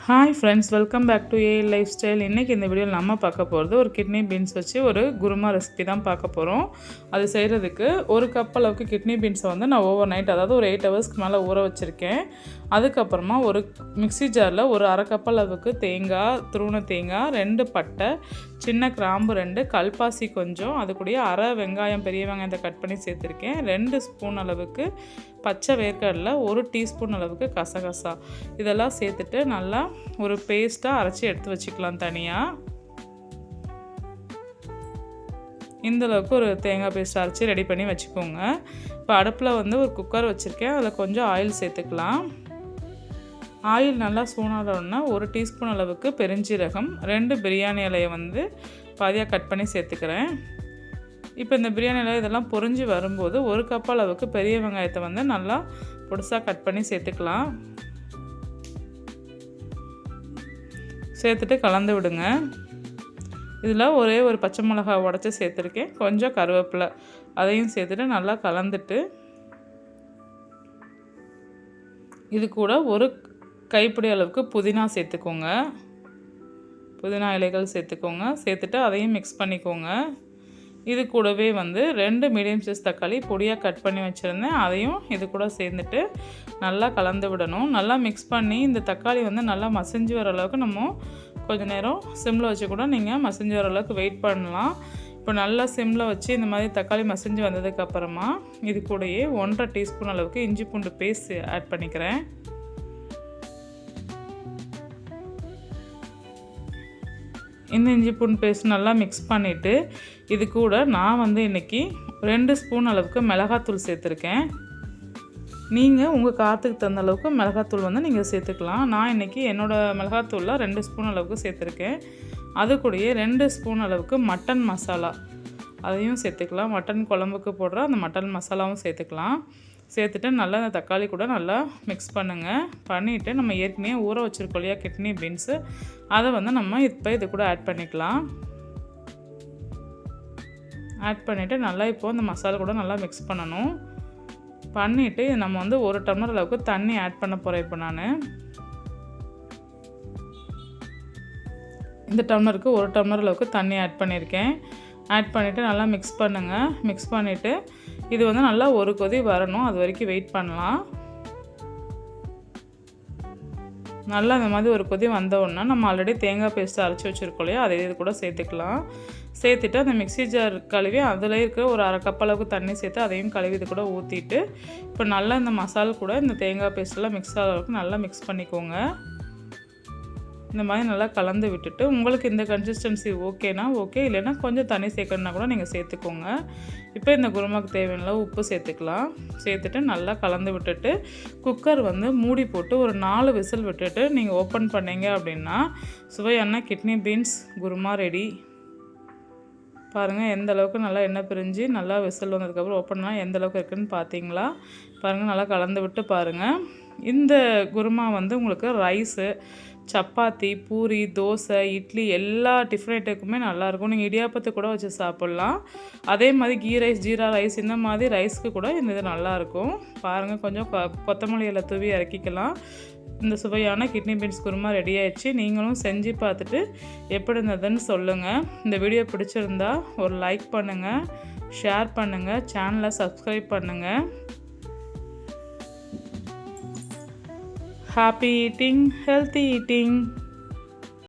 Hi friends welcome back to a lifestyle இன்றைக்கி இந்த வீடியோவில் நம்ம பார்க்க போகிறது ஒரு கிட்னி பீன்ஸ் வச்சு ஒரு குருமா ரெசிபி தான் பார்க்க போகிறோம் அது செய்கிறதுக்கு ஒரு கப் அளவுக்கு கிட்னி பீன்ஸை வந்து நான் ஓவர் நைட் அதாவது ஒரு எயிட் ஹவர்ஸ்க்கு மேலே ஊற வச்சுருக்கேன். அதுக்கப்புறமா ஒரு மிக்ஸி ஜாரில் ஒரு அரை கப் அளவுக்கு தேங்காய் துருவன தேங்காய் ரெண்டு பட்டை சின்ன கிராம்பு ரெண்டு கல்பாசி கொஞ்சம் அது கூட அரை வெங்காயம் பெரிய வெங்காயத்தை கட் பண்ணி சேர்த்துருக்கேன். ரெண்டு ஸ்பூன் அளவுக்கு பச்சை வேர்க்கடலை ஒரு டீஸ்பூன் அளவுக்கு கசகசா. இதெல்லாம் சேர்த்துட்டு நல்லா ஒரு பேஸ்ட்டாக அரைச்சி எடுத்து வச்சுக்கலாம் தனியாக இந்தளவுக்கு ஒரு தேங்காய் பேஸ்ட் அரைச்சி ரெடி பண்ணி வச்சுக்கோங்க. இப்போ அடுப்பில் வந்து ஒரு குக்கர் வச்சுருக்கேன். அதில் கொஞ்சம் ஆயில் சேர்த்துக்கலாம். ஆயில் நல்லா சூடானோடனே ஒரு டீஸ்பூன் அளவுக்கு பெருஞ்சீரகம் ரெண்டு பிரியாணி இலையை வந்து பாதியாக கட் பண்ணி சேர்த்துக்கிறேன். இப்போ இந்த பிரியாணி இலை இதெல்லாம் பொரிஞ்சு வரும்போது ஒரு கப் அளவுக்கு பெரிய வெங்காயத்தை வந்து நல்லா பொடிசாக கட் பண்ணி சேர்த்துக்கலாம். சேர்த்துட்டு கலந்து விடுங்க. இதில் ஒரே ஒரு பச்சை மிளகாய் உடச்சி சேர்த்துருக்கேன். கொஞ்சம் கருவேப்பிலை அதையும் சேர்த்துட்டு நல்லா கலந்துட்டு இது கூட ஒரு கைப்பிடி அளவுக்கு புதினா சேர்த்துக்கோங்க. புதினா இலைகள் சேர்த்துக்கோங்க. சேர்த்துட்டு அதையும் மிக்ஸ் பண்ணிக்கோங்க. இது கூடவே வந்து ரெண்டு மீடியம் சைஸ் தக்காளி பொடியாக கட் பண்ணி வச்சுருந்தேன். அதையும் இது கூட சேர்ந்துட்டு நல்லா கலந்து விடணும். நல்லா மிக்ஸ் பண்ணி இந்த தக்காளி வந்து நல்லா மசிஞ்சு வர அளவுக்கு நம்ம கொஞ்சம் நேரம் சிம்மில் வச்சு கூட நீங்கள் மசிஞ்சு வர அளவுக்கு வெயிட் பண்ணலாம். இப்போ நல்லா சிம்மில் வச்சு இந்த மாதிரி தக்காளி மசிஞ்சு வந்ததுக்கப்புறமா இது கூடயே ஒன்றரை டீஸ்பூன் அளவுக்கு இஞ்சி பூண்டு பேஸ்ட் ஆட் பண்ணிக்கிறேன். இந்த இஞ்சி பூண்டு பேஸ்ட் நல்லா மிக்ஸ் பண்ணிவிட்டு இது கூட நான் வந்து இன்றைக்கி ரெண்டு ஸ்பூன் அளவுக்கு மிளகாத்தூள் சேர்த்துருக்கேன். நீங்கள் உங்கள் காற்றுக்கு தகுந்த அளவுக்கு மிளகாத்தூள் வந்து நீங்கள் சேர்த்துக்கலாம். நான் இன்றைக்கி என்னோடய மிளகாத்தூளில் ரெண்டு ஸ்பூன் அளவுக்கு சேர்த்துருக்கேன். அது கூடயே ரெண்டு ஸ்பூன் அளவுக்கு மட்டன் மசாலா. அதையும் சேர்த்துக்கலாம். மட்டன் குழம்புக்கு போடுற அந்த மட்டன் மசாலாவும் சேர்த்துக்கலாம். சேர்த்துட்டு நல்லா அந்த தக்காளி கூட நல்லா மிக்ஸ் பண்ணுங்கள் பண்ணிவிட்டு நம்ம ஏற்கனவே ஊற வச்சுருக்கோம் இல்லையா கிட்னி பீன்ஸு அதை வந்து நம்ம இப்போ இது கூட ஆட் பண்ணிக்கலாம். ஆட் பண்ணிவிட்டு நல்லா இப்போது அந்த மசாலா கூட நல்லா மிக்ஸ் பண்ணணும். பண்ணிவிட்டு நம்ம வந்து ஒரு டம்ளர் அளவுக்கு தண்ணி ஆட் பண்ண போகிறேன் இப்போ நான். இந்த டம்ளருக்கு ஒரு டம்ளர் அளவுக்கு தண்ணி ஆட் பண்ணியிருக்கேன் ஆட் பண்ணிவிட்டு நல்லா மிக்ஸ் பண்ணுங்கள் மிக்ஸ் பண்ணிவிட்டு இது வந்து நல்லா ஒரு கொதி வரணும். அது வரைக்கும் வெயிட் பண்ணலாம். நல்லா அந்த மாதிரி ஒரு கொதி வந்தோடனே நம்ம ஆல்ரெடி தேங்காய் பேஸ்ட்டு அரைச்சி வச்சுருக்கோம் இல்லையா? அதை இது கூட சேர்த்துக்கலாம். சேர்த்துட்டு அந்த மிக்ஸி ஜார் கழுவி அதில் இருக்கிற ஒரு அரை கப் அளவுக்கு தண்ணி சேர்த்து அதையும் கழுவி இது கூட ஊற்றிட்டு இப்போ நல்லா இந்த மசால் கூட இந்த தேங்காய் பேஸ்ட்டெல்லாம் மிக்ஸ் ஆகிற அளவுக்கு நல்லா மிக்ஸ் பண்ணிக்கோங்க. இந்த மாதிரி நல்லா கலந்து விட்டுட்டு உங்களுக்கு இந்த கன்சிஸ்டன்சி ஓகேனா ஓகே இல்லைன்னா கொஞ்சம் தண்ணி சேர்க்கணுன்னா கூட நீங்கள் சேர்த்துக்கோங்க. இப்போ இந்த குருமாக்கு தேவையான உப்பு சேர்த்துக்கலாம். சேர்த்துட்டு நல்லா கலந்து விட்டுட்டு குக்கர் வந்து மூடி போட்டு ஒரு நாலு விசில் விட்டுட்டு நீங்கள் ஓப்பன் பண்ணீங்க அப்படின்னா சுவையான கிட்னி பீன்ஸ் குருமா ரெடி பாருங்கள் எந்த அளவுக்கு நல்லா எண்ணெய் பிரிஞ்சு நல்லா விசில் வந்ததுக்கப்புறம் ஓப்பன் பண்ணால் எந்த அளவுக்கு இருக்குன்னு பார்த்தீங்களா பாருங்கள் நல்லா கலந்து விட்டு பாருங்கள் இந்த குருமா வந்து உங்களுக்கு ரைஸு சப்பாத்தி பூரி தோசை இட்லி எல்லா டிஃபன் ஐட்டக்குமே நல்லாயிருக்கும். நீங்கள் இடியாப்பத்தை கூட வச்சு சாப்பிட்லாம். அதே மாதிரி கீ ரைஸ் ஜீரா ரைஸ் இந்த மாதிரி ரைஸ்க்கு கூட இந்த இது நல்லாயிருக்கும். பாருங்கள் கொஞ்சம் கொத்தமல்லி இலை தூவி இறக்கிக்கலாம். இந்த சுவையான கிட்னி பீன்ஸ் குருமா ரெடி ஆயிடுச்சு. நீங்களும் செஞ்சு பார்த்துட்டு எப்படி இருந்ததுன்னு சொல்லுங்கள் இந்த வீடியோ பிடிச்சிருந்தா ஒரு லைக் பண்ணுங்கள் ஷேர் பண்ணுங்கள் சேனலை சப்ஸ்கிரைப் பண்ணுங்கள் happy eating, healthy eating.